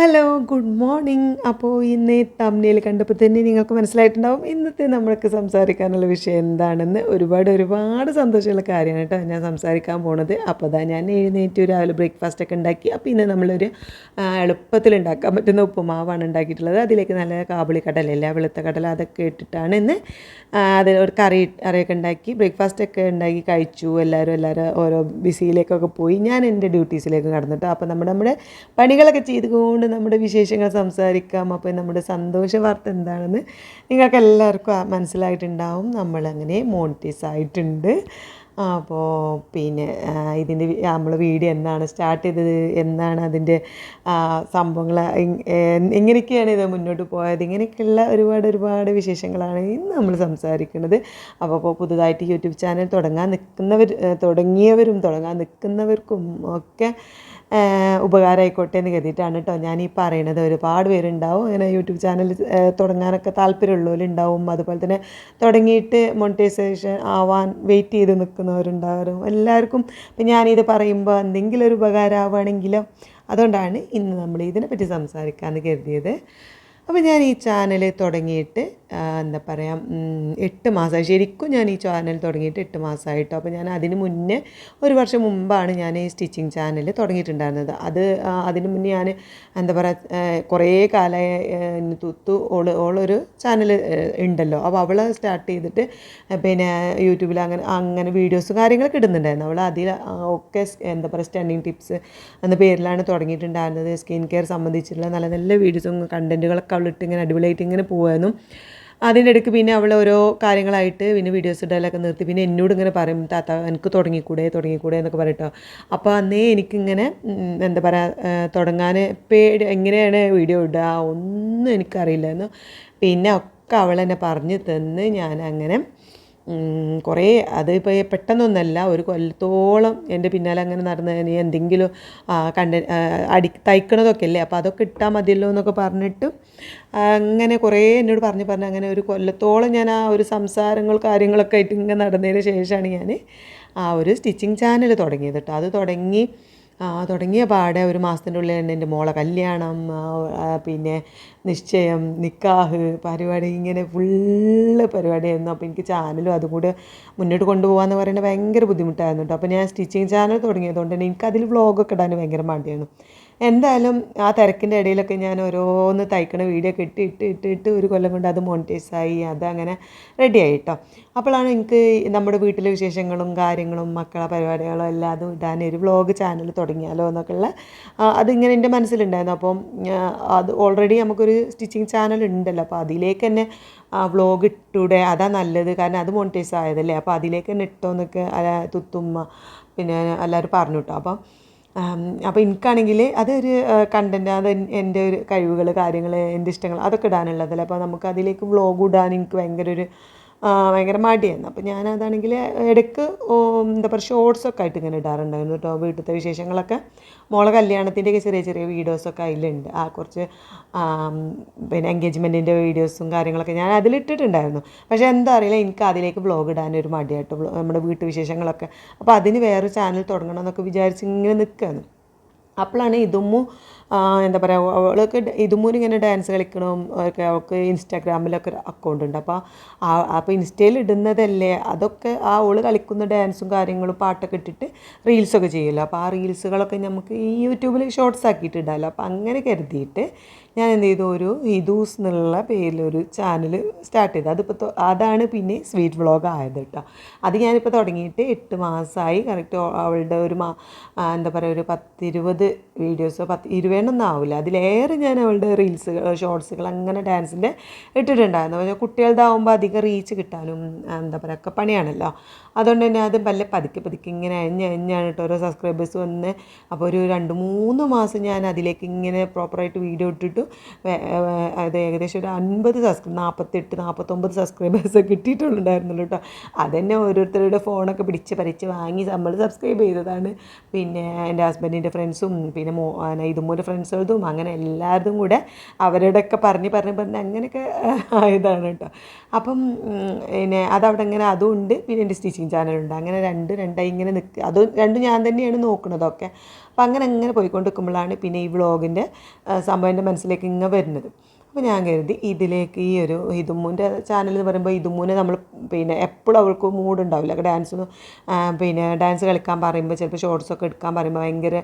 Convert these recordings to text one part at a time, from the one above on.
Hello good morning അപ്പോൾ ഇന്ന് തമ്മിൽ കണ്ടപ്പോൾ തന്നെ നിങ്ങൾക്ക് മനസ്സിലായിട്ടുണ്ടാവും ഇന്നത്തെ നമ്മൾക്ക് സംസാരിക്കാനുള്ള വിഷയം എന്താണെന്ന് ഒരുപാട് ഒരുപാട് സന്തോഷമുള്ള കാര്യമാണ് കേട്ടോ ഞാൻ സംസാരിക്കാൻ പോണത്. അപ്പോൾ അതാ ഞാൻ എഴുന്നേറ്റ് രാവിലെ ബ്രേക്ക്ഫാസ്റ്റ് ഒക്കെ ഉണ്ടാക്കി. അപ്പോൾ ഇന്ന് നമ്മളൊരു എളുപ്പത്തിൽ ഉണ്ടാക്കാൻ പറ്റുന്ന ഉപ്പുമാവാണ് ഉണ്ടാക്കിയിട്ടുള്ളത്. അതിലേക്ക് നല്ല കാബുളി കടലല്ല വെളുത്ത കടല അതൊക്കെ ഇട്ടിട്ടാണ് ഇന്ന് അതിൽ ഒരു കറി കറിയൊക്കെ ഉണ്ടാക്കി ബ്രേക്ക്ഫാസ്റ്റ് ഒക്കെ ഉണ്ടാക്കി കഴിച്ചു. എല്ലാവരും എല്ലാവരും ഓരോ ബിസിയിലേക്കൊക്കെ പോയി. ഞാൻ എന്റെ ഡ്യൂട്ടീസിലേക്ക് കടന്നിട്ടോ. അപ്പോൾ നമ്മുടെ നമ്മുടെ പണികളൊക്കെ ചെയ്തുകൊണ്ട് നമ്മുടെ വിശേഷങ്ങൾ സംസാരിക്കാം. അപ്പോൾ നമ്മുടെ സന്തോഷ വാർത്ത എന്താണെന്ന് നിങ്ങൾക്ക് എല്ലാവർക്കും മനസ്സിലായിട്ടുണ്ടാവും. നമ്മളങ്ങനെ മോണിറ്റൈസ് ആയിട്ടുണ്ട്. അപ്പോൾ പിന്നെ ഇതിന്റെ നമ്മൾ വീഡിയോ എന്നാണ് സ്റ്റാർട്ട് ചെയ്തത്? എന്നാണ് അതിന്റെ സംഭവങ്ങൾ? എങ്ങനെയൊക്കെയാണ് ഇത് മുന്നോട്ട് പോയത്? ഇങ്ങനെയൊക്കെയുള്ള ഒരുപാട് ഒരുപാട് വിശേഷങ്ങളാണ് ഇന്ന് നമ്മൾ സംസാരിക്കുന്നത്. അപ്പോൾ പുതുതായിട്ട് യൂട്യൂബ് ചാനൽ തുടങ്ങാൻ നിൽക്കുന്നവർ തുടങ്ങിയവരും തുടങ്ങാൻ നിൽക്കുന്നവർക്കും ഒക്കെ ഉപകാരമായിക്കോട്ടെ എന്ന് കരുതിയിട്ടാണ് കേട്ടോ ഞാൻ ഈ പറയണത്. ഒരുപാട് പേരുണ്ടാവും ഇങ്ങനെ യൂട്യൂബ് ചാനൽ തുടങ്ങാനൊക്കെ താല്പര്യമുള്ളവരുണ്ടാവും. അതുപോലെ തന്നെ തുടങ്ങിയിട്ട് മോണിറ്റൈസേഷൻ ആവാൻ വെയിറ്റ് ചെയ്ത് നിൽക്കുന്നവരുണ്ടാവും എല്ലാവർക്കും ഇപ്പം ഞാനിത് പറയുമ്പോൾ എന്തെങ്കിലും ഒരു ഉപകാരമാവുകയാണെങ്കിലും അതുകൊണ്ടാണ് ഇന്ന് നമ്മൾ ഇതിനെപ്പറ്റി സംസാരിക്കാമെന്ന് കരുതിയത്. അപ്പോൾ ഞാൻ ഈ ചാനൽ തുടങ്ങിയിട്ട് എന്താ പറയുക എട്ട് മാസമായി. ശരിക്കും ഞാൻ ഈ ചാനൽ തുടങ്ങിയിട്ട് എട്ട് മാസമായിട്ടോ. അപ്പോൾ ഞാൻ അതിന് മുന്നേ ഒരു വർഷം മുമ്പാണ് ഞാൻ ഈ സ്റ്റിച്ചിങ് ചാനൽ തുടങ്ങിയിട്ടുണ്ടായിരുന്നത്. അത് അതിന് മുന്നേ ഞാൻ എന്താ പറയുക കുറേ കാലമായി തുത്തു. ഓൾ ഓളൊരു ചാനൽ ഉണ്ടല്ലോ. അപ്പോൾ അവൾ സ്റ്റാർട്ട് ചെയ്തിട്ട് പിന്നെ യൂട്യൂബിൽ അങ്ങനെ അങ്ങനെ വീഡിയോസ് കാര്യങ്ങളൊക്കെ ഇടുന്നുണ്ടായിരുന്നു. അവൾ അതിൽ ഒക്കെ എന്താ പറയുക സ്റ്റണ്ടിങ് ടിപ്സ് എന്ന പേരിലാണ് തുടങ്ങിയിട്ടുണ്ടായിരുന്നത്. സ്കിൻ കെയർ സംബന്ധിച്ചിട്ടുള്ള നല്ല നല്ല വീഡിയോസും കണ്ടന്റുകളൊക്കെ അവളിട്ട് ഇങ്ങനെ അടിപൊളിയായിട്ട് ഇങ്ങനെ പോകുമായിരുന്നു അതിന്റെ ഇടയ്ക്ക് പിന്നെ അവൾ ഓരോ കാര്യങ്ങളായിട്ട് പിന്നെ വീഡിയോസ് ഇടലൊക്കെ നിർത്തി. പിന്നെ എന്നോട് ഇങ്ങനെ പറയും താത്ത എനിക്ക് തുടങ്ങിക്കൂടെ തുടങ്ങിക്കൂടെ എന്നൊക്കെ പറയട്ടോ അപ്പോൾ അന്നേ എനിക്കിങ്ങനെ എന്താ പറയുക തുടങ്ങാൻ പേടി എങ്ങനെയാണ് വീഡിയോ ഇടുക ഒന്നും എനിക്കറിയില്ലായിരുന്നു. പിന്നെ ഒക്കെ അവൾ എന്നെ പറഞ്ഞു തന്ന് ഞാൻ അങ്ങനെ കുറേ അതിപ്പോൾ പെട്ടെന്നൊന്നല്ല ഒരു കൊല്ലത്തോളം എന്റെ പിന്നാലെ അങ്ങനെ നടന്ന് നീ എന്തെങ്കിലും കണ്ട അടി തയ്ക്കണതൊക്കെ അല്ലേ അപ്പോൾ അതൊക്കെ ഇട്ടാൽ മതിയല്ലോ എന്നൊക്കെ പറഞ്ഞിട്ട് അങ്ങനെ കുറേ എന്നോട് പറഞ്ഞ് പറഞ്ഞ് അങ്ങനെ ഒരു കൊല്ലത്തോളം ഞാൻ ആ ഒരു സംസാരങ്ങൾ കാര്യങ്ങളൊക്കെ ആയിട്ട് ഇങ്ങനെ നടന്നതിന് ശേഷമാണ് ഞാൻ ആ ഒരു സ്റ്റിച്ചിങ് ചാനൽ തുടങ്ങിയത് കേട്ടോ. അത് തുടങ്ങി തുടങ്ങിയ പാടെ ഒരു മാസത്തിന്റെ ഉള്ളിൽ തന്നെ എന്റെ മോളെ കല്യാണം പിന്നെ നിശ്ചയം നിക്കാഹ് പരിപാടി ഇങ്ങനെ ഫുള്ള് പരിപാടിയായിരുന്നു അപ്പോൾ എനിക്ക് ചാനലും അതും കൂടെ മുന്നോട്ട് കൊണ്ടുപോകാമെന്ന് പറയുന്നത് ഭയങ്കര ബുദ്ധിമുട്ടായിരുന്നു കേട്ടോ. അപ്പോൾ ഞാൻ സ്റ്റിച്ചിങ് ചാനൽ തുടങ്ങിയതുകൊണ്ട് തന്നെ എനിക്കതിൽ വ്ളോഗൊക്കെ ഇടാൻ ഭയങ്കര മടിയാണ്. എന്തായാലും ആ തിരക്കിന്റെ ഇടയിലൊക്കെ ഞാൻ ഓരോന്ന് തയ്ക്കണ വീഡിയോ ഒക്കെ ഇട്ട് ഇട്ട് ഇട്ട് ഇട്ട് ഒരു കൊല്ലം കൊണ്ട് അത് മോണിറ്റൈസ് ആയി അതങ്ങനെ റെഡിയായി കേട്ടോ അപ്പോഴാണ് എനിക്ക് നമ്മുടെ വീട്ടിലെ വിശേഷങ്ങളും കാര്യങ്ങളും മക്കളെ പരിപാടികളും എല്ലാം അതും ഇടാൻ ഒരു വ്ളോഗ് ചാനൽ തുടങ്ങിയാലോ എന്നൊക്കെയുള്ള അതിങ്ങനെ എന്റെ മനസ്സിലുണ്ടായിരുന്നു. അപ്പം അത് ഓൾറെഡി നമുക്കൊരു സ്റ്റിച്ചിങ് ചാനൽ ഉണ്ടല്ലോ. അപ്പോൾ അതിലേക്ക് തന്നെ വ്ളോഗ് ഇട്ടൂടെ അതാ നല്ലത്. കാരണം അത് മോണിറ്റൈസ് ആയതല്ലേ. അപ്പോൾ അതിലേക്ക് തന്നെ ഇട്ടോ എന്നൊക്കെ തുത്തുമ്മ പിന്നെ എല്ലാവരും പറഞ്ഞു കേട്ടോ അപ്പം അപ്പോൾ എനിക്കാണെങ്കിൽ അതൊരു കണ്ടന്റ് അത് എന്റെ ഒരു കഴിവുകൾ കാര്യങ്ങൾ എന്റെ ഇഷ്ടങ്ങൾ അതൊക്കെ ഇടാനുള്ളതല്ലേ? അപ്പോൾ നമുക്ക് അതിലേക്ക് വ്ളോഗ് ഇടാൻ എനിക്ക് ഭയങ്കര ഒരു ഭയങ്കര മടിയായിരുന്നു. അപ്പോൾ ഞാനതാണെങ്കിൽ ഇടയ്ക്ക് എന്താ പറയുക ഷോർട്സൊക്കെ ആയിട്ട് ഇങ്ങനെ ഇടാറുണ്ടായിരുന്നു കേട്ടോ. വീട്ടിലത്തെ വിശേഷങ്ങളൊക്കെ. മോളെ കല്യാണത്തിന്റെയൊക്കെ ചെറിയ ചെറിയ വീഡിയോസൊക്കെ അതിലുണ്ട്. ആ കുറച്ച് പിന്നെ എൻഗേജ്മെന്റിന്റെ വീഡിയോസും കാര്യങ്ങളൊക്കെ ഞാൻ അതിലിട്ടിട്ടുണ്ടായിരുന്നു. പക്ഷേ എന്താ അറിയില്ല എനിക്ക് അതിലേക്ക് വ്ളോഗ് ഇടാനൊരു മടിയായിട്ട് നമ്മുടെ വീട്ടു വിശേഷങ്ങളൊക്കെ. അപ്പോൾ അതിന് വേറെ ചാനൽ തുടങ്ങണം എന്നൊക്കെ വിചാരിച്ച് ഇങ്ങനെ നിൽക്കുകയാണ് അപ്പോഴാണ് ഇതുമ്മു എന്താ പറയുക അവൾക്ക് ഇതുമൂലം ഇങ്ങനെ ഡാൻസ് കളിക്കണം ഒക്കെ അവൾക്ക് ഇൻസ്റ്റാഗ്രാമിലൊക്കെ അക്കൗണ്ട് ഉണ്ട്. അപ്പോൾ ആ അപ്പോൾ ഇൻസ്റ്റയിൽ ഇടുന്നതല്ലേ അതൊക്കെ ആ ഓൾ കളിക്കുന്ന ഡാൻസും കാര്യങ്ങളും പാട്ടൊക്കെ ഇട്ടിട്ട് റീൽസൊക്കെ ചെയ്യുമല്ലോ അപ്പോൾ ആ റീൽസുകളൊക്കെ നമുക്ക് ഈ യൂട്യൂബിൽ ഷോർട്സ് ആക്കിയിട്ട് ഇടാമല്ലോ അപ്പോൾ അങ്ങനെ കരുതിയിട്ട് ഞാൻ എന്ത് ചെയ്തു ഒരു ഹിദൂസ് എന്നുള്ള പേരിലൊരു ചാനൽ സ്റ്റാർട്ട് ചെയ്തു. അതിപ്പോൾ അതാണ് പിന്നെ സ്വീറ്റ് വ്ളോഗ് ആയത് കേട്ടോ. അത് ഞാനിപ്പോൾ തുടങ്ങിയിട്ട് എട്ട് മാസമായി കറക്റ്റ് അവളുടെ ഒരു മാ എന്താ പറയുക ഒരു പത്തിരുപത് വീഡിയോസോ പത്ത് ഇരുപതെണ്ണൊന്നും ആവില്ല അതിലേറെ ഞാൻ അവളുടെ റീൽസുകൾ ഷോർട്സുകൾ അങ്ങനെ ഡാൻസിന്റെ ഇട്ടിട്ടുണ്ടായിരുന്നു. പക്ഷേ കുട്ടികളുടെ അധികം റീച്ച് കിട്ടാനും എന്താ പറയുക ഒക്കെ പണിയാണല്ലോ. അതുകൊണ്ട് തന്നെ അത് വല്ല പതുക്കെ പതുക്കെ ഇങ്ങനെ അഞ്ഞ് അഞ്ഞാണ് കേട്ടോ ഓരോ സബ്സ്ക്രൈബേഴ്സ് വന്ന്. അപ്പോൾ ഒരു രണ്ട് മൂന്ന് മാസം ഞാൻ അതിലേക്ക് ഇങ്ങനെ പ്രോപ്പറായിട്ട് വീഡിയോ ഇട്ടിട്ടു. അത് ഏകദേശം ഒരു അൻപത് സബ്സ്ക്രൈബ് നാൽപ്പത്തെട്ട് നാൽപ്പത്തൊമ്പത് സബ്സ്ക്രൈബേഴ്സ് കിട്ടിയിട്ടുണ്ടായിരുന്നുള്ളൂ കേട്ടോ. അതന്നെ ഓരോരുത്തരുടെ ഫോണൊക്കെ പിടിച്ച് പറിച്ച് വാങ്ങി നമ്മൾ സബ്സ്ക്രൈബ് ചെയ്തതാണ്. പിന്നെ എന്റെ ഹസ്ബൻഡിന്റെ ഫ്രണ്ട്സും പിന്നെ മോ ഇതുമൂലം ഫ്രണ്ട്സുകളും അങ്ങനെ എല്ലാവരും കൂടെ അവരോടൊക്കെ പറഞ്ഞ് പറഞ്ഞ് പറഞ്ഞ് അങ്ങനെയൊക്കെ ആയതാണ് കേട്ടോ. അപ്പം പിന്നെ അതവിടെ അങ്ങനെ അതും ഉണ്ട്. പിന്നെ എന്റെ സ്റ്റിച്ചിങ് ചാനലുണ്ട്. അങ്ങനെ രണ്ട് രണ്ടായി ഇങ്ങനെ നിൽക്കുക അത് രണ്ടും ഞാൻ തന്നെയാണ് നോക്കുന്നതൊക്കെ അപ്പോൾ അങ്ങനെ അങ്ങനെ പോയിക്കൊണ്ടിരിക്കുമ്പോഴാണ് പിന്നെ ഈ വ്ളോഗിന്റെ സംഭവം എന്റെ മനസ്സിലേക്ക് ഇങ്ങനെ വരുന്നത്. അപ്പോൾ ഞാൻ കരുതി ഇതിലേക്ക് ഈ ഒരു ഇതുമ്മൂന്റെ ചാനൽ എന്ന് പറയുമ്പോൾ ഇതുമ്മൂനെ നമ്മൾ പിന്നെ എപ്പോഴും അവൾക്ക് മൂഡ് ഉണ്ടാവില്ല. ഡാൻസ് പിന്നെ ഡാൻസ് കളിക്കാൻ പറയുമ്പോൾ ചിലപ്പോൾ ഷോർട്സ് ഒക്കെ എടുക്കാൻ പറയുമ്പോൾ ഭയങ്കര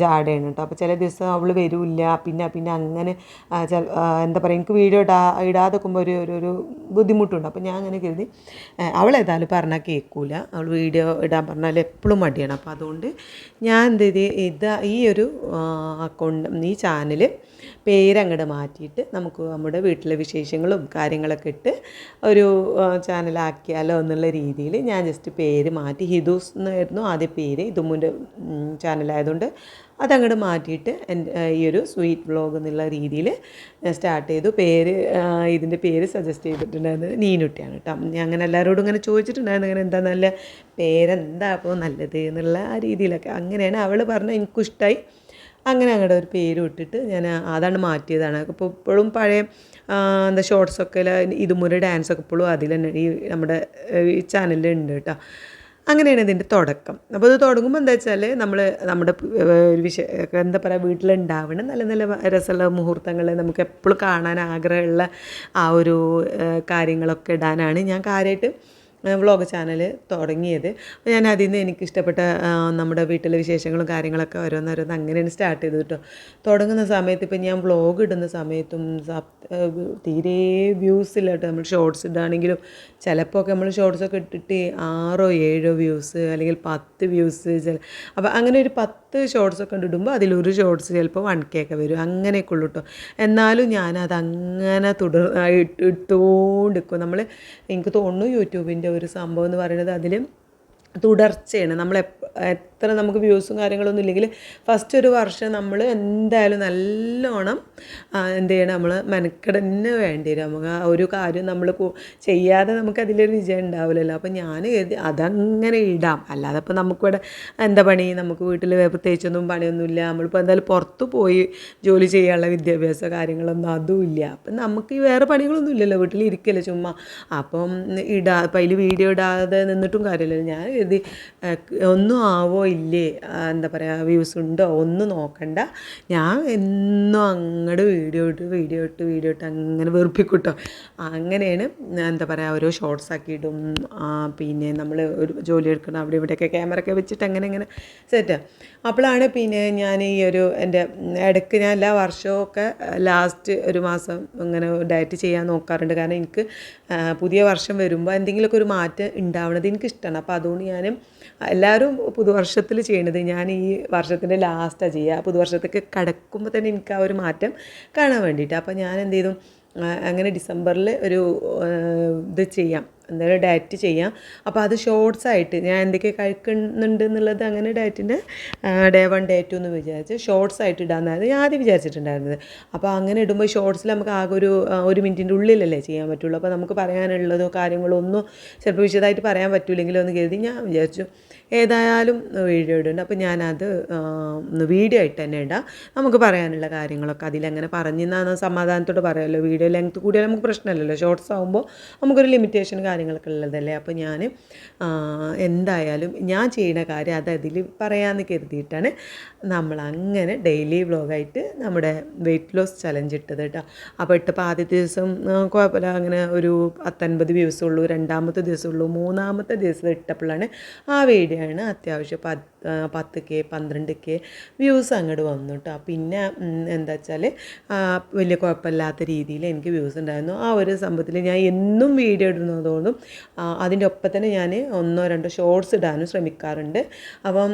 ജാടയാണ് കേട്ടോ അപ്പോൾ ചില ദിവസം അവൾ വരില്ല. പിന്നെ പിന്നെ അങ്ങനെ എന്താ പറയുക എനിക്ക് വീഡിയോ ഇടാ ഇടാതെ ഒരു ഒരു ഒരു ബുദ്ധിമുട്ടുണ്ട്. അപ്പോൾ ഞാൻ അങ്ങനെ കരുതി അവൾ ഏതായാലും പറഞ്ഞാൽ കേൾക്കൂല അവൾ വീഡിയോ ഇടാൻ പറഞ്ഞാൽ എപ്പോഴും മടിയാണ്. അപ്പോൾ അതുകൊണ്ട് ഞാൻ എന്ത് ചെയ്ത് ഇത് ഈ ഒരു അക്കൗണ്ട് ഈ ചാനൽ പേരങ്ങോട്ട് മാറ്റിയിട്ട് നമുക്ക് നമ്മുടെ വീട്ടിലെ വിശേഷങ്ങളും കാര്യങ്ങളൊക്കെ ഇട്ട് ഒരു ചാനലാക്കിയാലോ എന്നുള്ള രീതിയിൽ ഞാൻ ജസ്റ്റ് പേര് മാറ്റി. ഹിദൂസ് എന്നായിരുന്നു ആദ്യ പേര്. ഇതുമുന്റെ ചാനലായതുകൊണ്ട് അതങ്ങോട്ട് മാറ്റിയിട്ട് ഈ ഒരു സ്വീറ്റ് വ്ളോഗ് എന്നുള്ള രീതിയിൽ ഞാൻ സ്റ്റാർട്ട് ചെയ്തു. പേര് ഇതിന്റെ പേര് സജസ്റ്റ് ചെയ്തിട്ടുണ്ടായിരുന്നത് നീനുട്ടിയാണ് കേട്ടോ. ഞാൻ അങ്ങനെ എല്ലാവരോടും ഇങ്ങനെ ചോദിച്ചിട്ടുണ്ടായിരുന്നു അങ്ങനെ എന്താ നല്ല പേരെന്താ അപ്പോൾ നല്ലത് എന്നുള്ള ആ രീതിയിലൊക്കെ അങ്ങനെയാണ് അവൾ പറഞ്ഞ എനിക്കും ഇഷ്ടമായി അങ്ങനെ അങ്ങോട്ട് ഒരു പേര് ഇട്ടിട്ട് ഞാൻ അതാണ് മാറ്റിയതാണ്. അപ്പോൾ ഇപ്പോഴും പഴയ എന്താ ഷോർട്സൊക്കെ ഇതുമുறை ഡാൻസൊക്കെ ഇപ്പോഴും അതിൽ തന്നെ ഈ നമ്മുടെ ഈ ചാനലിൽ ഉണ്ട് കേട്ടോ അങ്ങനെയാണ് ഇതിന്റെ തുടക്കം. അപ്പോൾ ഇത് തുടങ്ങുമ്പോൾ എന്താ വെച്ചാൽ നമ്മൾ നമ്മുടെ വിഷയ എന്താ പറയുക വീട്ടിലുണ്ടാവണം നല്ല നല്ല രസമുള്ള മുഹൂർത്തങ്ങൾ നമുക്ക് എപ്പോഴും കാണാൻ ആഗ്രഹമുള്ള ആ ഒരു കാര്യങ്ങളൊക്കെ ഇടാനാണ് ഞാൻ കാര്യമായിട്ട് വ്ളോഗ് ചാനൽ തുടങ്ങിയത്. അപ്പോൾ ഞാൻ അതിൽ നിന്ന് എനിക്കിഷ്ടപ്പെട്ട നമ്മുടെ വീട്ടിലെ വിശേഷങ്ങളും കാര്യങ്ങളൊക്കെ ഓരോന്നോരോന്ന് അങ്ങനെയാണ് സ്റ്റാർട്ട് ചെയ്തത് കേട്ടോ തുടങ്ങുന്ന സമയത്ത് ഇപ്പം ഞാൻ വ്ളോഗ് ഇടുന്ന സമയത്തും തീരെ വ്യൂസ് ഇല്ല കേട്ടോ നമ്മൾ ഷോർട്സ് ഇടുകയാണെങ്കിലും ചിലപ്പോൾ ഒക്കെ നമ്മൾ ഷോർട്സ് ഒക്കെ ഇട്ടിട്ട് ആറോ ഏഴോ വ്യൂസ് അല്ലെങ്കിൽ പത്ത് വ്യൂസ് അപ്പോൾ അങ്ങനെ ഒരു പത്ത് ഷോർട്സ് ഒക്കെ ഇടുമ്പോൾ അതിലൊരു ഷോർട്സ് ചിലപ്പോൾ വൺ കെ ഒക്കെ വരും. അങ്ങനെയൊക്കെ ഉള്ളൂ കേട്ടോ എന്നാലും ഞാനത് അങ്ങനെ തുടർ ഇട്ടുകൊണ്ടിരിക്കും നമ്മൾ എനിക്ക് തോന്നുന്നു യൂട്യൂബിന്റെ ഒരു സംഭവം എന്ന് പറയുന്നത് അതിൽ തുടർച്ചയാണ്. എപ്പ- എത്ര നമുക്ക് വ്യൂസും കാര്യങ്ങളൊന്നും ഇല്ലെങ്കിൽ ഫസ്റ്റ് ഒരു വർഷം നമ്മൾ എന്തായാലും നല്ലോണം എന്ത് ചെയ്യണം നമ്മൾ മെനക്കെടന്നെ വേണ്ടി വരും. നമുക്ക് ആ ഒരു കാര്യം നമ്മൾ ചെയ്യാതെ നമുക്ക് അതിലൊരു വിജയം ഉണ്ടാവില്ലല്ലോ. അപ്പോൾ ഞാൻ കരുതി അതങ്ങനെ ഇടാം. അല്ലാതെ ഇപ്പോൾ നമുക്കിവിടെ എന്താ പണി? നമുക്ക് വീട്ടിൽ പ്രത്യേകിച്ചൊന്നും പണിയൊന്നുമില്ല. നമ്മളിപ്പോൾ എന്തായാലും പുറത്ത് പോയി ജോലി ചെയ്യാനുള്ള വിദ്യാഭ്യാസ കാര്യങ്ങളൊന്നും അതും ഇല്ല. അപ്പം നമുക്ക് വേറെ പണികളൊന്നും ഇല്ലല്ലോ. വീട്ടിൽ ഇരിക്കല്ലേ ചുമ്മാ. അപ്പം ഇടാ അപ്പം അതിൽ വീഡിയോ ഇടാതെ നിന്നിട്ടും കാര്യമില്ലല്ലോ. ഞാൻ കരുതി ഒന്നും ആവോ ഇല്ലേ? എന്താ പറയുക വ്യൂസ് ഉണ്ടോ? ഒന്നും നോക്കണ്ട. ഞാൻ എന്നും അങ്ങോട്ട് വീഡിയോ ഇട്ട് വീഡിയോ ഇട്ട് വീഡിയോ ഇട്ട് അങ്ങനെ വെറുപ്പിക്കൂട്ടോ. അങ്ങനെയാണ് എന്താ പറയുക ഓരോ ഷോർട്സ് ആക്കിയിട്ടും പിന്നെ നമ്മൾ ഒരു ജോലി എടുക്കണം അവിടെ ഇവിടെയൊക്കെ ക്യാമറ ഒക്കെ വെച്ചിട്ട് അങ്ങനെ ഇങ്ങനെ സെറ്റ് അപ്പോഴാണ് പിന്നെ ഞാൻ ഈ ഒരു എന്റെ ഇടയ്ക്ക് ഞാൻ എല്ലാ വർഷവും ലാസ്റ്റ് ഒരു മാസം ഇങ്ങനെ ഡയറ്റ് ചെയ്യാൻ നോക്കാറുണ്ട്. കാരണം എനിക്ക് പുതിയ വർഷം വരുമ്പോൾ എന്തെങ്കിലുമൊക്കെ ഒരു മാറ്റം ഉണ്ടാവണത് എനിക്ക് ഇഷ്ടമാണ് അപ്പോൾ അതുകൊണ്ട് ഞാൻ എല്ലാവരും പുതുവർഷത്തിൽ ചെയ്യണത് ഞാൻ ഈ വർഷത്തിന്റെ ലാസ്റ്റാണ് ചെയ്യുക. പുതുവർഷത്തേക്ക് കടക്കുമ്പോൾ തന്നെ എനിക്ക് ആ ഒരു മാറ്റം കാണാൻ വേണ്ടിയിട്ട്. അപ്പോൾ ഞാൻ എന്ത് ചെയ്തു? അങ്ങനെ ഡിസംബറിൽ ഒരു ഇത് ചെയ്യാം. എന്തായാലും ഡയറ്റ് ചെയ്യാം. അപ്പോൾ അത് ഷോർട്സ് ആയിട്ട് ഞാൻ എന്തൊക്കെ കഴിക്കുന്നുണ്ട് എന്നുള്ളത് അങ്ങനെ ഡയറ്റിന്റെ ഡേ വൺ ഡേ ടു എന്ന് വിചാരിച്ച് ഷോർട്സ് ആയിട്ട് ഇടാമെന്നായിരുന്നു ഞാൻ ആദ്യം വിചാരിച്ചിട്ടുണ്ടായിരുന്നത്. അപ്പോൾ അങ്ങനെ ഇടുമ്പോൾ ഷോർട്സിൽ നമുക്ക് ആകെ ഒരു ഒരു മിനിറ്റിന്റെ ഉള്ളിലല്ലേ ചെയ്യാൻ പറ്റുള്ളൂ. അപ്പോൾ നമുക്ക് പറയാനുള്ളതോ കാര്യങ്ങളോ ഒന്നും ചിലപ്പോൾ വിശദമായിട്ട് പറയാൻ പറ്റൂലെങ്കിലോ എന്ന് കരുതി ഞാൻ വിചാരിച്ചു ഏതായാലും വീഡിയോ ഇടുന്നുണ്ട് അപ്പോൾ ഞാനത് ഒന്ന് വീഡിയോ ആയിട്ട് തന്നെ ഇടാം. നമുക്ക് പറയാനുള്ള കാര്യങ്ങളൊക്കെ അതിലങ്ങനെ പറഞ്ഞെന്നാണ് സമാധാനത്തോട് പറയാമല്ലോ വീഡിയോ ലെങ്ത് കൂടിയാൽ നമുക്ക് പ്രശ്നമില്ലല്ലോ ഷോർട്സ് ആകുമ്പോൾ നമുക്കൊരു ലിമിറ്റേഷൻ കാര്യങ്ങളൊക്കെ ഉള്ളതല്ലേ? അപ്പോൾ ഞാൻ എന്തായാലും ഞാൻ ചെയ്യുന്ന കാര്യം അത് അതിൽ പറയാമെന്ന് കരുതിയിട്ടാണ് നമ്മൾ അങ്ങനെ ഡെയിലി വ്ളോഗായിട്ട് നമ്മുടെ വെയിറ്റ് ലോസ് ചലഞ്ച് ഇട്ടത് കേട്ടോ അപ്പോൾ ഇട്ടപ്പോൾ ആദ്യത്തെ ദിവസം കുഴപ്പമില്ല അങ്ങനെ ഒരു പത്തൊൻപത് ദിവസമുള്ളൂ രണ്ടാമത്തെ ദിവസമുള്ളൂ മൂന്നാമത്തെ ദിവസം ഇട്ടപ്പോഴാണ് ആ വീഡിയോ ആണ് അത്യാവശ്യം പത്ത് കെ പന്ത്രണ്ട് കെ വ്യൂസ് അങ്ങോട്ട് വന്നു കേട്ടോ പിന്നെ എന്താ വെച്ചാൽ വലിയ കുഴപ്പമില്ലാത്ത രീതിയിൽ എനിക്ക് വ്യൂസ് ഉണ്ടായിരുന്നു. ആ ഒരു സംഭവത്തിൽ ഞാൻ എന്നും വീഡിയോ ഇടുന്നതുകൊണ്ടും അതിന്റെ ഒപ്പം തന്നെ ഞാൻ ഒന്നോ രണ്ടോ ഷോർട്സ് ഇടാനും ശ്രമിക്കാറുണ്ട്. അപ്പം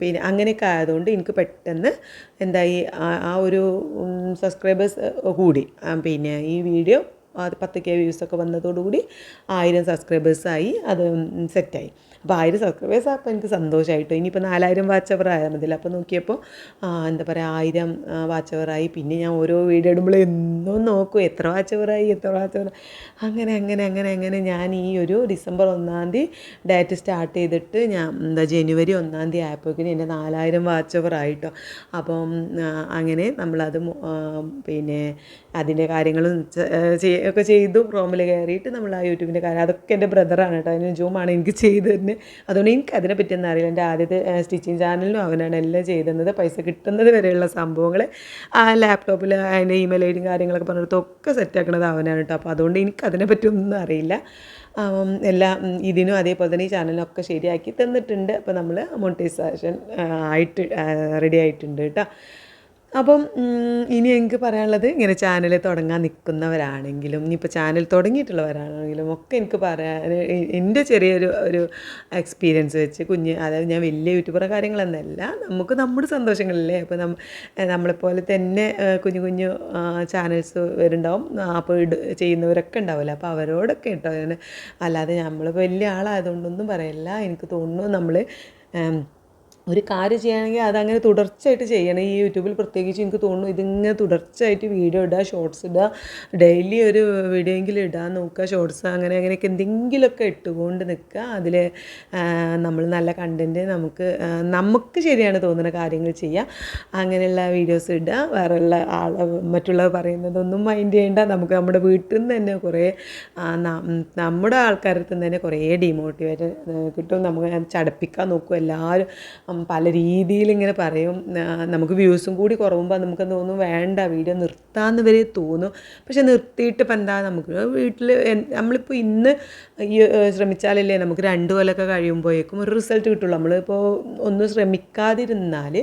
പിന്നെ അങ്ങനെയൊക്കെ ആയതുകൊണ്ട് എനിക്ക് പെട്ടെന്ന് എന്തായി ആ- ഒരു സബ്സ്ക്രൈബേഴ്സ് കൂടി. പിന്നെ ഈ വീഡിയോ പത്ത് കെ വ്യൂസൊക്കെ വന്നതോടുകൂടി ആയിരം സബ്സ്ക്രൈബേഴ്സായി അത് സെറ്റായി അപ്പോൾ ആയിരം സബ്സ്ക്രൈബേഴ്സ് അപ്പോൾ എനിക്ക് സന്തോഷമായിട്ട് ഇനിയിപ്പോൾ നാലായിരം വാച്ച് അവർ ആയാൽ മതിയല്ലോ. അപ്പോൾ നോക്കിയപ്പോൾ എന്താ പറയുക ആയിരം വാച്ച് അവറായി പിന്നെ ഞാൻ ഓരോ വീഡിയോ ഇടുമ്പോൾ എന്നും നോക്കും. എത്ര വാച്ച് അവറായി എത്ര വാച്ച് അവർ അങ്ങനെ അങ്ങനെ അങ്ങനെ അങ്ങനെ ഞാൻ ഈ ഒരു ഡിസംബർ ഒന്നാം തീയതി ഡയറ്റ് സ്റ്റാർട്ട് ചെയ്തിട്ട് ഞാൻ എന്താ ജനുവരി ഒന്നാം തീയതി ആയപ്പോഴേക്കും എന്റെ നാലായിരം വാച്ച് അവർ ആയിട്ടോ. അപ്പം അങ്ങനെ നമ്മളത് പിന്നെ അതിന്റെ കാര്യങ്ങളും ഒക്കെ ചെയ്തു. റോമിൽ കയറിയിട്ട് നമ്മൾ ആ യൂട്യൂബിന്റെ കാര്യം അതൊക്കെ എന്റെ ബ്രദറാണ് കേട്ടോ. അതിന് ജൂമാണ് എനിക്ക് ചെയ്തു തന്നെ അതുകൊണ്ട് എനിക്ക് അതിനെ പറ്റിയൊന്നും അറിയില്ല. എന്റെ ആദ്യത്തെ സ്റ്റിച്ചിങ് ചാനലിനും അവനാണ് എല്ലാം ചെയ്തത് പൈസ കിട്ടുന്നത് വരെയുള്ള സംഭവങ്ങൾ. ആ ലാപ്ടോപ്പിൽ അതിന്റെ ഇമെയിൽ ഐ ഡിയും കാര്യങ്ങളൊക്കെ പറഞ്ഞിടത്തൊക്കെ സെറ്റാക്കണത് അവനാണ് കേട്ടോ. അപ്പോൾ അതുകൊണ്ട് എനിക്ക് അതിനെ പറ്റിയൊന്നും അറിയില്ല. എല്ലാ ഇതിനും അതേപോലെ തന്നെ ഈ ചാനലിനൊക്കെ ശരിയാക്കി തന്നിട്ടുണ്ട്. അപ്പോൾ നമ്മൾ മോണിറ്റൈസേഷൻ ആയിട്ട് റെഡി ആയിട്ടുണ്ട് കേട്ടോ. അപ്പം ഇനി എനിക്ക് പറയാനുള്ളത് ഇങ്ങനെ ചാനൽ തുടങ്ങാൻ നിൽക്കുന്നവരാണെങ്കിലും ഇനിയിപ്പോൾ ചാനൽ തുടങ്ങിയിട്ടുള്ളവരാണെങ്കിലും ഒക്കെ എനിക്ക് പറയാൻ എന്റെ ചെറിയൊരു ഒരു എക്സ്പീരിയൻസ് വെച്ച് കുഞ്ഞ് അതായത് ഞാൻ വലിയ യൂട്യൂബർ കാര്യങ്ങളൊന്നല്ല നമുക്ക് നമ്മുടെ സന്തോഷങ്ങളില്ലേ? അപ്പോൾ നമ്മ നമ്മളെപ്പോലെ തന്നെ കുഞ്ഞു കുഞ്ഞു ചാനൽസ് വരുന്നുണ്ടാവും ആ, അപ്പോൾ ഇട് ചെയ്യുന്നവരൊക്കെ ഉണ്ടാവില്ല അപ്പോൾ അവരോടൊക്കെ കേട്ടോ അല്ലാതെ നമ്മൾ വലിയ ആളായതുകൊണ്ടൊന്നും പറയില്ല. എനിക്ക് തോന്നുന്നു നമ്മൾ ഒരു കാര്യം ചെയ്യുകയാണെങ്കിൽ അതങ്ങനെ തുടർച്ചയായിട്ട് ചെയ്യണം. ഈ യൂട്യൂബിൽ പ്രത്യേകിച്ച് എനിക്ക് തോന്നുന്നു ഇതിങ്ങനെ തുടർച്ചയായിട്ട് വീഡിയോ ഇടുക ഷോർട്സ് ഇടുക ഡെയിലി ഒരു വീഡിയോ എങ്കിലും ഇടാൻ നോക്കുക ഷോർട്സ് അങ്ങനെ അങ്ങനെയൊക്കെ എന്തെങ്കിലുമൊക്കെ ഇട്ടുകൊണ്ട് നിൽക്കുക. അതിൽ നമ്മൾ നല്ല കണ്ടന്റ് നമുക്ക് നമുക്ക് ശരിയാണ് തോന്നുന്ന കാര്യങ്ങൾ ചെയ്യുക. അങ്ങനെയുള്ള വീഡിയോസ് ഇടുക. വേറെയുള്ള ആൾ മറ്റുള്ളവർ പറയുന്നതൊന്നും മൈൻഡ് ചെയ്യേണ്ട. നമുക്ക് നമ്മുടെ വീട്ടിൽ നിന്ന് തന്നെ കുറേ നമ്മുടെ ആൾക്കാരുടെ തന്നെ കുറേ ഡിമോട്ടിവേറ്റ് കിട്ടും. നമുക്ക് ചടപ്പിക്കാൻ നോക്കും എല്ലാവരും പല രീതിയിൽ ഇങ്ങനെ പറയും നമുക്ക് വ്യൂസും കൂടി കുറവുമ്പോൾ നമുക്ക് തോന്നും? വേണ്ട വീഡിയോ നിർത്താമെന്ന് വരെ തോന്നും. പക്ഷെ നിർത്തിയിട്ട് ഇപ്പം എന്താ നമുക്ക്? വീട്ടിൽ നമ്മളിപ്പോൾ ഇന്ന് ശ്രമിച്ചാലല്ലേ നമുക്ക് രണ്ട് കൊല്ലമൊക്കെ കഴിയുമ്പോഴേക്കും ഒരു റിസൾട്ട് കിട്ടുള്ളൂ. നമ്മളിപ്പോൾ ഒന്നും ശ്രമിക്കാതിരുന്നാൽ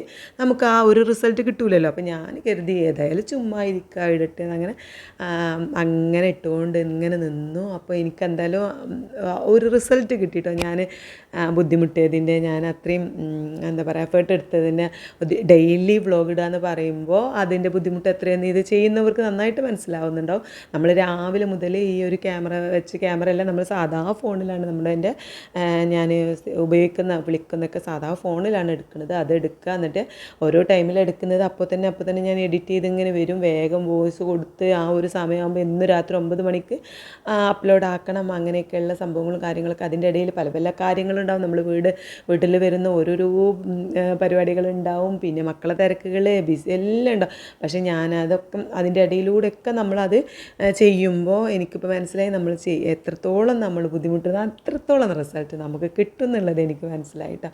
നമുക്ക് ആ ഒരു റിസൾട്ട് കിട്ടൂലല്ലോ. അപ്പോൾ ഞാൻ കരുതി ഏതായാലും ചുമ്മാ ഇരിക്കുക ഇടട്ടെ അങ്ങനെ അങ്ങനെ ഇട്ടുകൊണ്ട് ഇങ്ങനെ നിന്നു. അപ്പോൾ എനിക്ക് എന്തായാലും ഒരു റിസൾട്ട് കിട്ടിയിട്ടോ ഞാൻ ബുദ്ധിമുട്ടിയതിന്റെ ഞാൻ അത്രയും എന്താ പറയുക എഫേർട്ട് എടുത്തതിന്റെ ഡെയിലി വ്ളോഗ് ഇടുക എന്ന് പറയുമ്പോൾ അതിന്റെ ബുദ്ധിമുട്ട് എത്രയെന്ന് ഇത് ചെയ്യുന്നവർക്ക് നന്നായിട്ട് മനസ്സിലാവുന്നുണ്ടാവും. നമ്മൾ രാവിലെ മുതൽ ഈ ഒരു ക്യാമറ വെച്ച് ക്യാമറ എല്ലാം നമ്മൾ സാധാ ഫോണിലാണ് നമ്മുടെ എന്റെ ഞാൻ ഉപയോഗിക്കുന്ന വിളിക്കുന്നൊക്കെ സാധാ ഫോണിലാണ് എടുക്കുന്നത്. അത് എടുക്കുക എന്നിട്ട് ഓരോ ടൈമിൽ എടുക്കുന്നത് അപ്പോൾ തന്നെ അപ്പോൾ തന്നെ ഞാൻ എഡിറ്റ് ചെയ്ത് ഇങ്ങനെ വരും. വേഗം വോയിസ് കൊടുത്ത് ആ ഒരു സമയമാകുമ്പോൾ ഇന്ന് രാത്രി ഒമ്പത് മണിക്ക് അപ്ലോഡ് ആക്കണം. അങ്ങനെയൊക്കെയുള്ള സംഭവങ്ങളും കാര്യങ്ങളൊക്കെ അതിന്റെ ഇടയിൽ പല പല കാര്യങ്ങളുണ്ടാവും. നമ്മൾ വീട് വീട്ടിൽ വരുന്ന ഓരോരോ പരിപാടികളുണ്ടാവും. പിന്നെ മക്കളെ തിരക്കുകൾ ബിസി എല്ലാം ഉണ്ടാവും. പക്ഷേ ഞാനതൊക്കെ അതിന്റെ ഇടയിലൂടെയൊക്കെ നമ്മളത് ചെയ്യുമ്പോൾ എനിക്കിപ്പോൾ മനസ്സിലായി നമ്മൾ ചെയ് എത്രത്തോളം നമ്മൾ ബുദ്ധിമുട്ടുന്ന അത്രത്തോളം റിസൾട്ട് നമുക്ക് കിട്ടും എന്നുള്ളത് എനിക്ക് മനസ്സിലായിട്ടോ.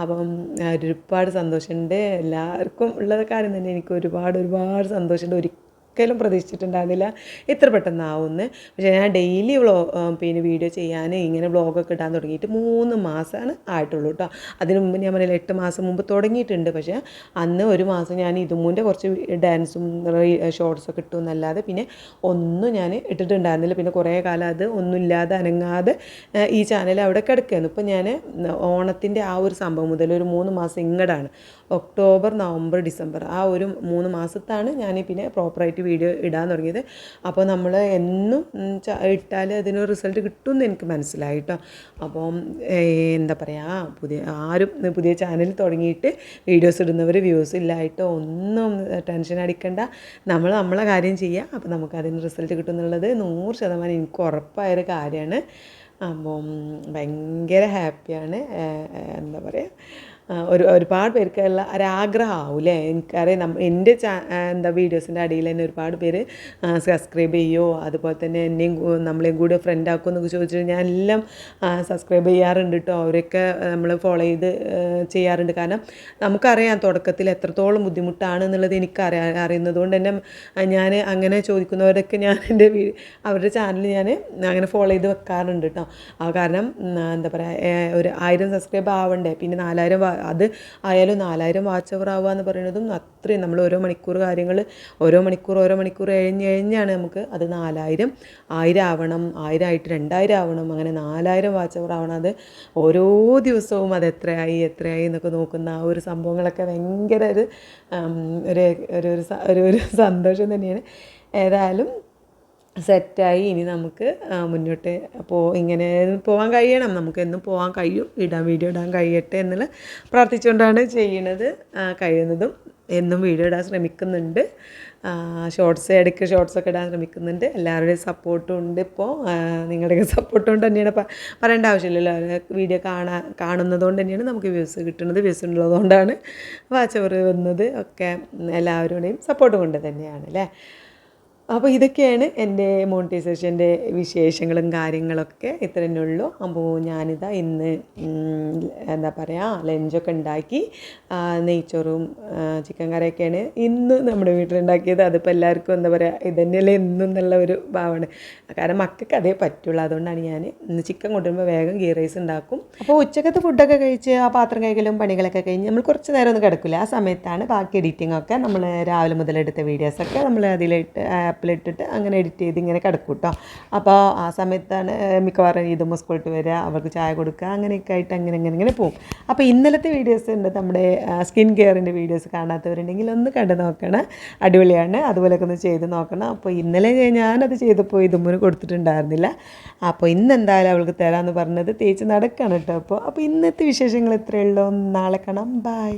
അപ്പം ഒരുപാട് സന്തോഷമുണ്ട്. എല്ലാവർക്കും ഉള്ള കാര്യം തന്നെ എനിക്ക് ഒരുപാട് ഒരുപാട് സന്തോഷമുണ്ട്. ഒരിക്കലും ഒരിക്കലും പ്രതീക്ഷിച്ചിട്ടുണ്ടായിരുന്നില്ല. ഇത്ര പെട്ടെന്നാവുമെന്ന് പക്ഷേ ഞാൻ ഡെയിലി വ്ളോ പിന്നെ വീഡിയോ ചെയ്യാൻ ഇങ്ങനെ വ്ളോഗൊക്കെ ഇടാൻ തുടങ്ങിയിട്ട് മൂന്ന് മാസമാണ് ആയിട്ടുള്ളൂ കേട്ടോ അതിന് മുമ്പ് ഞാൻ പറഞ്ഞില്ല എട്ട് മാസം മുമ്പ് തുടങ്ങിയിട്ടുണ്ട്. പക്ഷേ അന്ന് ഒരു മാസം ഞാൻ ഇതുമുന്റെ കുറച്ച് ഡാൻസും ഷോർട്സൊക്കെ ഇട്ടു എന്നല്ലാതെ പിന്നെ ഒന്നും ഞാൻ ഇട്ടിട്ടുണ്ടായിരുന്നില്ല. പിന്നെ കുറേ കാലം അത് ഒന്നുമില്ലാതെ അനങ്ങാതെ ഈ ചാനൽ അവിടെ കിടക്കുകയായിരുന്നു ഇപ്പം ഞാൻ ഓണത്തിന്റെ ആ ഒരു സംഭവം മുതൽ ഒരു മൂന്ന് മാസം ഇങ്ങടാണ്. ഒക്ടോബർ നവംബർ ഡിസംബർ ആ ഒരു മൂന്ന് മാസത്താണ് ഞാൻ പിന്നെ പ്രോപ്പറായിട്ട് വീഡിയോ ഇടാൻ തുടങ്ങിയത്. അപ്പോൾ നമ്മൾ എന്നും ഇട്ടാൽ അതിന് റിസൾട്ട് കിട്ടുമെന്ന് എനിക്ക് മനസ്സിലായി കേട്ടോ അപ്പം എന്താ പറയുക പുതിയ ആരും പുതിയ ചാനൽ തുടങ്ങിയിട്ട് വീഡിയോസ് ഇടുന്നവർ വ്യൂസ് ഇല്ലായിട്ടോ ഒന്നും ടെൻഷൻ അടിക്കണ്ട. നമ്മൾ നമ്മളെ കാര്യം ചെയ്യുക അപ്പോൾ നമുക്ക് അതിന് റിസൾട്ട് കിട്ടും എന്നുള്ളത് നൂറ് ശതമാനം എനിക്ക് ഉറപ്പായൊരു കാര്യമാണ്. അപ്പം ഭയങ്കര ഹാപ്പിയാണ്. എന്താ പറയുക ഒരു ഒരുപാട് പേർക്കുള്ള ഒരാഗ്രഹമാവും അല്ലേ എനിക്കറിയാം നമ്മ എന്റെ ചാ എന്താ വീഡിയോസിന്റെ അടിയിൽ തന്നെ ഒരുപാട് പേര് സബ്സ്ക്രൈബ് ചെയ്യുമോ അതുപോലെ തന്നെ എന്നെയും നമ്മളെയും കൂടി ഫ്രണ്ട് ആക്കുമോ എന്നൊക്കെ ചോദിച്ചിട്ട് ഞാൻ എല്ലാം സബ്സ്ക്രൈബ് ചെയ്യാറുണ്ട് കേട്ടോ അവരൊക്കെ നമ്മൾ ഫോളോ ചെയ്ത് ചെയ്യാറുണ്ട്. കാരണം നമുക്കറിയാം തുടക്കത്തിൽ എത്രത്തോളം ബുദ്ധിമുട്ടാണ് എന്നുള്ളത് എനിക്കറിയാം അറിയുന്നത് കൊണ്ട് തന്നെ ഞാൻ അങ്ങനെ ചോദിക്കുന്നവരൊക്കെ ഞാൻ എന്റെ അവരുടെ ചാനൽ ഞാൻ അങ്ങനെ ഫോളോ ചെയ്ത് വെക്കാറുണ്ട് കേട്ടോ കാരണം എന്താ പറയുക ഒരു ആയിരം സബ്സ്ക്രൈബ് ആവണ്ടേ? പിന്നെ നാലായിരം അത് ആയാലും നാലായിരം വാച്ച് അവർ ആവുക എന്ന് പറയുന്നതും അത്രയും നമ്മൾ ഓരോ മണിക്കൂർ കാര്യങ്ങൾ ഓരോ മണിക്കൂർ ഓരോ മണിക്കൂർ എഴിഞ്ഞ് കഴിഞ്ഞാണ് നമുക്ക് അത് നാലായിരം ആയിരം ആവണം ആയിരം ആയിട്ട് രണ്ടായിരം ആവണം അങ്ങനെ നാലായിരം വാച്ച് അവർ ആവണം അത് ഓരോ ദിവസവും അത് എത്രയായി എത്രയായി എന്നൊക്കെ നോക്കുന്ന ആ ഒരു സംഭവങ്ങളൊക്കെ ഭയങ്കര ഒരു ഒരു ഒരു സന്തോഷം തന്നെയാണ്. ഏതായാലും സെറ്റായി ഇനി നമുക്ക് മുന്നോട്ട് പോ ഇങ്ങനെ പോകാൻ കഴിയണം. നമുക്ക് എന്നും പോകാൻ കഴിയും. ഇടാൻ വീഡിയോ ഇടാൻ കഴിയട്ടെ എന്നുള്ള പ്രാർത്ഥിച്ചുകൊണ്ടാണ് ചെയ്യണത് കഴിയുന്നതും എന്നും വീഡിയോ ഇടാൻ ശ്രമിക്കുന്നുണ്ട്. ഷോർട്സ് ഇടയ്ക്ക് ഷോർട്സൊക്കെ ഇടാൻ ശ്രമിക്കുന്നുണ്ട്. എല്ലാവരുടെയും സപ്പോർട്ടും ഉണ്ട് ഇപ്പോൾ നിങ്ങളുടെയൊക്കെ സപ്പോർട്ട് കൊണ്ട് തന്നെയാണ് പറയേണ്ട ആവശ്യമില്ലല്ലോ. വീഡിയോ കാണാൻ കാണുന്നത് കൊണ്ട് തന്നെയാണ് നമുക്ക് വ്യൂസ് കിട്ടുന്നത്. വ്യൂസ് ഉള്ളതുകൊണ്ടാണ് വാച്ച് അവർ വന്നത്. ഒക്കെ എല്ലാവരുടെയും സപ്പോർട്ട് കൊണ്ട് തന്നെയാണ് അല്ലേ? അപ്പോൾ ഇതൊക്കെയാണ് എന്റെ മോണിറ്റൈസേഷന്റെ വിശേഷങ്ങളും കാര്യങ്ങളൊക്കെ ഇത്ര തന്നെ ഉള്ളൂ അപ്പോൾ ഞാനിതാ ഇന്ന് എന്താ പറയുക ലഞ്ചൊക്കെ ഉണ്ടാക്കി നെയ്ച്ചോറും ചിക്കൻ കറിയൊക്കെയാണ് ഇന്ന് നമ്മുടെ വീട്ടിലുണ്ടാക്കിയത്. അതിപ്പോൾ എല്ലാവർക്കും എന്താ പറയുക ഇതന്നെയല്ലേ എന്നും എന്നുള്ള ഒരു ഭാവമാണ്. കാരണം മക്കൾക്ക് അതേ പറ്റുള്ളൂ. അതുകൊണ്ടാണ് ഞാൻ ഇന്ന് ചിക്കൻ കൊണ്ടുവരുമ്പോൾ വേഗം ഗീ റൈസ് ഉണ്ടാക്കും. അപ്പോൾ ഉച്ചക്കത്തെ ഫുഡൊക്കെ കഴിച്ച് ആ പാത്രം കഴുകലും പണികളൊക്കെ കഴിഞ്ഞ് നമ്മൾ കുറച്ച് നേരം ഒന്നും കിടക്കില്ല ആ സമയത്താണ് ബാക്കി എഡിറ്റിംഗ് ഒക്കെ നമ്മൾ രാവിലെ മുതലെടുത്ത വീഡിയോസൊക്കെ നമ്മൾ അതിലിട്ട് ആപ്പിലിട്ടിട്ട് അങ്ങനെ എഡിറ്റ് ചെയ്ത് ഇങ്ങനെ കിടക്കും കേട്ടോ അപ്പോൾ ആ സമയത്താണ് മിക്കവാറും ഇതും സ്കൂളിട്ട് വരിക അവർക്ക് ചായ കൊടുക്കുക അങ്ങനെയൊക്കെ ആയിട്ട് അങ്ങനെ അങ്ങനെ ഇങ്ങനെ പോകും. അപ്പോൾ ഇന്നലത്തെ വീഡിയോസ് ഉണ്ട് നമ്മുടെ സ്കിൻ കെയറിന്റെ വീഡിയോസ് കാണാത്തവരുണ്ടെങ്കിൽ ഒന്ന് കണ്ടു നോക്കണം. അടിപൊളിയാണ്. അതുപോലെയൊക്കെ ഒന്ന് ചെയ്ത് നോക്കണം. അപ്പോൾ ഇന്നലെ ഞാനത് ചെയ്തപ്പോൾ ഇതുമ്പോൾ കൊടുത്തിട്ടുണ്ടായിരുന്നില്ല. അപ്പോൾ ഇന്ന് എന്തായാലും അവൾക്ക് തരാമെന്ന് പറഞ്ഞത് തേച്ച് നടക്കണം കേട്ടോ അപ്പോൾ അപ്പോൾ ഇന്നത്തെ വിശേഷങ്ങൾ ഇത്രയേ ഉള്ളൂ. നാളെ കാണാം. ബൈ